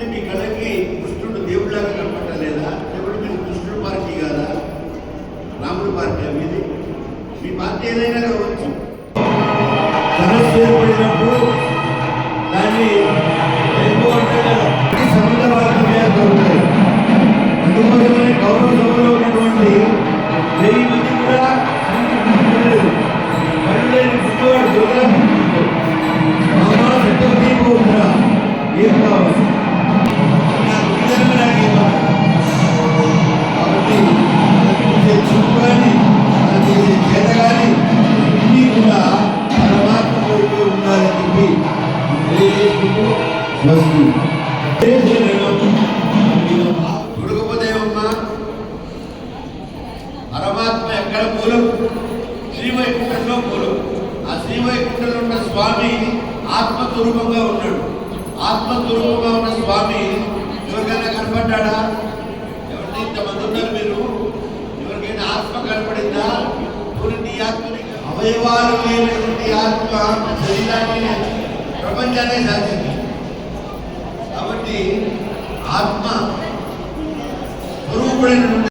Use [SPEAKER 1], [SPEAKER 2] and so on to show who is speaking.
[SPEAKER 1] అంటే మీ కళకి కృష్ణుడు దేవుడిలాగా కనపడలేదా దేవుడు మీరు కృష్ణుడు పార్టీ కాదా? రాముడు పార్టీ మీది? మీ పార్టీ ఏదైనా కావచ్చు. సమస్య ఏర్పడినప్పుడు దాన్ని ఎక్కువ గౌరవ సభలో ఉన్నటువంటి వెయ్యి మంది కూడా కళ్ళు పుట్టువాడు స్వస్తి దుర్గపదేవమ్మ. పరమాత్మ ఎక్కడ మూలం శ్రీవైకుంఠంలో మూలం ఆ శ్రీవైకుంఠంలో ఉన్న స్వామి ఆత్మస్వరూపంగా ఉన్నాడు. ఆత్మస్వరూపంగా ఉన్న స్వామి ఎవరికైనా కనపడ్డా ఎవరిని ఇంతమంది ఉన్నారు మీరు? ఎవరికైనా ఆత్మ కనపడిందా? నీ ఆత్మని అవయవాలు లేనటువంటి ఆత్మ శరీరాన్ని ప్రపంచాన్ని సాధించింది. కాబట్టి ఆత్మ స్వరూపుడైనటువంటి